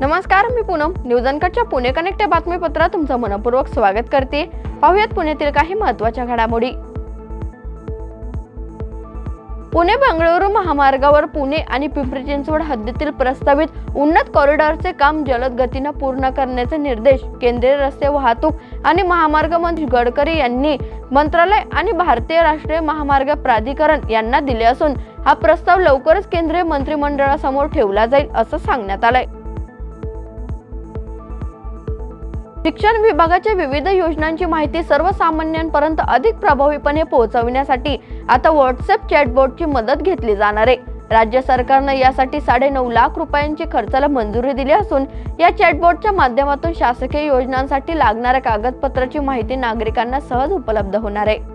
नमस्कार मी पूनम. न्यूज अनकटच्या पुणे कनेक्ट या बातमीपत्रात तुमचं मनपूर्वक स्वागत करते. पाहुयात पुण्यातील काही महत्त्वाच्या घडामोडी. पुणे बंगळुरू महामार्गावर पुणे आणि पिंपरी चिंचवड हद्दीतील प्रस्तावित उन्नत कॉरिडॉरचे काम जलद गतीनं पूर्ण करण्याचे निर्देश केंद्रीय रस्ते वाहतूक आणि महामार्ग मंत्री गडकरी यांनी मंत्रालय आणि भारतीय राष्ट्रीय महामार्ग प्राधिकरण यांना दिले असून हा प्रस्ताव लवकरच केंद्रीय मंत्रिमंडळासमोर ठेवला जाईल असं सांगण्यात आलंय. शिक्षण विभागाच्या विविध योजनांची माहिती सर्वसामान्यांपर्यंत अधिक प्रभावीपणे पोहोचविण्यासाठी आता व्हॉट्सअप चॅटबोर्डची मदत घेतली जाणार आहे. राज्य सरकारनं यासाठी साडेनऊ लाख रुपयांची खर्चाला मंजुरी दिली असून या चॅटबोटच्या माध्यमातून शासकीय योजनांसाठी लागणाऱ्या कागदपत्राची माहिती नागरिकांना सहज उपलब्ध होणार आहे.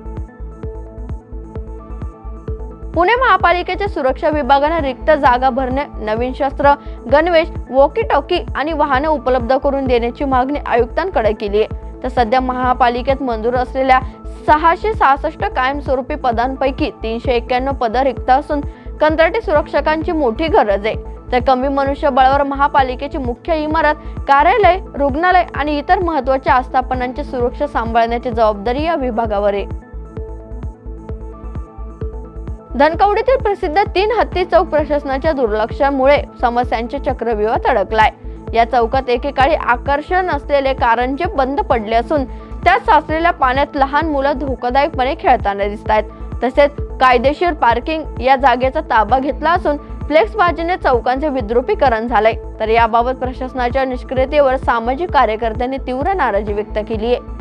पुणे महापालिकेच्या सुरक्षा विभागाने रिक्त जागा भरणे नवीन शस्त्र गणवेश वॉकी टॉकी आणि वाहने उपलब्ध करून देण्याची मागणी आयुक्तांकडे केली आहे तर सध्या महापालिकेत मंजूर असलेल्या सहाशे सहासष्ट कायमस्वरूपी पदांपैकी तीनशे एक्क्याण्णव पदं रिक्त असून कंत्राटी सुरक्षकांची मोठी गरज आहे. तर कमी मनुष्यबळावर महापालिकेची मुख्य इमारत कार्यालय रुग्णालय आणि इतर महत्त्वाच्या आस्थापनांची सुरक्षा सांभाळण्याची जबाबदारी या विभागावर आहे. धनकवडीतील प्रसिद्ध तीन हत्ती चौक प्रशासनाच्या दुर्लक्षामुळे समस्यांचे चक्रव्यूहात अडकलाय या चौकात एकेकाळी आकर्षण असलेले कारंजे बंद पडले असून त्यात साचलेल्या पाण्यात लहान मुलं धोकादायकपणे खेळताना दिसत आहेत तसेच कायदेशीर पार्किंग या जागेचा ताबा घेतला असून फ्लेक्स बाजीने चौकांचे विद्रुपीकरण झालंय. तर याबाबत प्रशासनाच्या निष्क्रियतेवर सामाजिक कार्यकर्त्यांनी तीव्र नाराजी व्यक्त केली आहे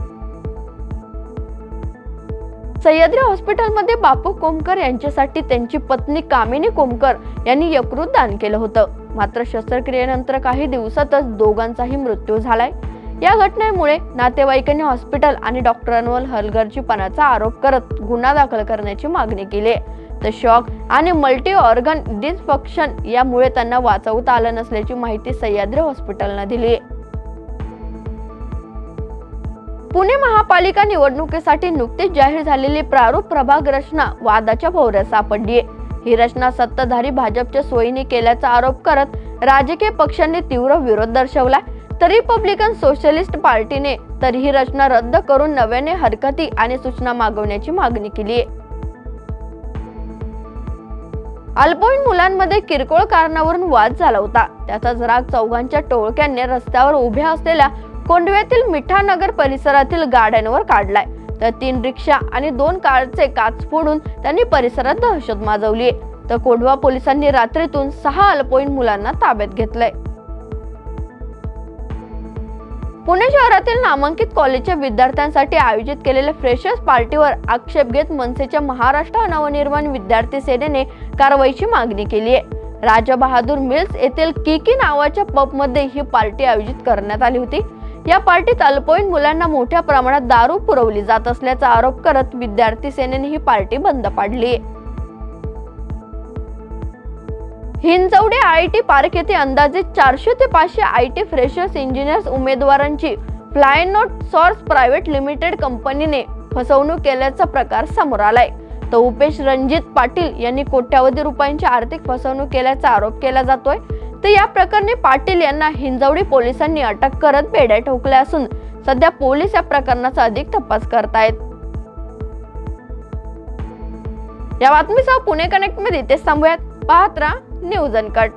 सह्याद्री हॉस्पिटलमध्ये बापू कोमकर यांच्यासाठी त्यांची पत्नी कामिनी कोमकर यांनी यकृत दान केलं होतं. मात्र शस्त्रक्रियेनंतर काही दिवसातच दोघांचाही मृत्यू झालाय. या घटनेमुळे नातेवाईकांनी हॉस्पिटल आणि डॉक्टरांवर हलगर्जीपणाचा आरोप करत गुन्हा दाखल करण्याची मागणी केली तर शॉक आणि मल्टी ऑर्गन डिस्फंक्शन यामुळे त्यांना वाचवता आलं नसल्याची माहिती सह्याद्री हॉस्पिटलनं दिली पुणे महापालिका निवडणुकीसाठी नुकतीच जाहीर झालेली प्रारूप प्रभाग रचना वादाच्या भोवऱ्यात सापडलीये. ही रचना सत्ताधारी भाजपच्या सोयीने केल्याचा आरोप करत राजकीय पक्षांनी तीव्र विरोध दर्शवला तर रिपब्लिकन सोशलिस्ट पार्टीने तर ही रचना रद्द करून नव्याने हरकती आणि सूचना मागवण्याची मागणी केली आहे अल्पवयीन मुलांमध्ये किरकोळ कारणावरून वाद झाला होता. त्याचाच राग चौघांच्या टोळक्यांनी रस्त्यावर उभ्या असलेल्या कोंडव्यातील मिठानगर परिसरातील गाड्यांवर काढलाय. तर तीन रिक्षा आणि दोन कारचे काच फोडून त्यांनी परिसरात दहशत माजवली तर कोंढवा पोलिसांनी रात्रीतून सहा अल्पवयीन मुलांना ताब्यात घेतलंय. पुणे शहरातील नामांकित कॉलेजच्या विद्यार्थ्यांसाठी आयोजित केलेल्या फ्रेशर्स पार्टीवर आक्षेप घेत मनसेच्या महाराष्ट्र नवनिर्माण विद्यार्थी सेनेने कारवाईची मागणी केली आहे. राजा बहादूर मिल्स येथील किकी नावाच्या पबमध्ये ही पार्टी आयोजित करण्यात आली होती. या पार्टीत अल्पवयीन मुलांना मोठ्या प्रमाणात दारू पुरवली जात असल्याचा आरोप करत विद्यार्थी सेनेने ही पार्टी बंद पाडली. हिंजवडे आय टी पार्क येथे अंदाजे चारशे ते पाचशे आय टी फ्रेशर्स इंजिनियर्स उमेदवारांची फ्लायनोट सॉर्स प्रायव्हेट लिमिटेड कंपनीने फसवणूक केल्याचा प्रकार समोर आलाय. तर उपेश रणजित पाटील यांनी कोट्यावधी रुपयांची आर्थिक फसवणूक केल्याचा आरोप केला जातोय. तर या प्रकरणी पाटील यांना हिंजवडी पोलिसांनी अटक करत बेड्या ठोकल्या असून सध्या पोलीस या प्रकरणाचा अधिक तपास करतायत. या बातमीसह पुणे कनेक्टमध्ये इथेच थांबूयात. पाहत राहा न्यूज अनकट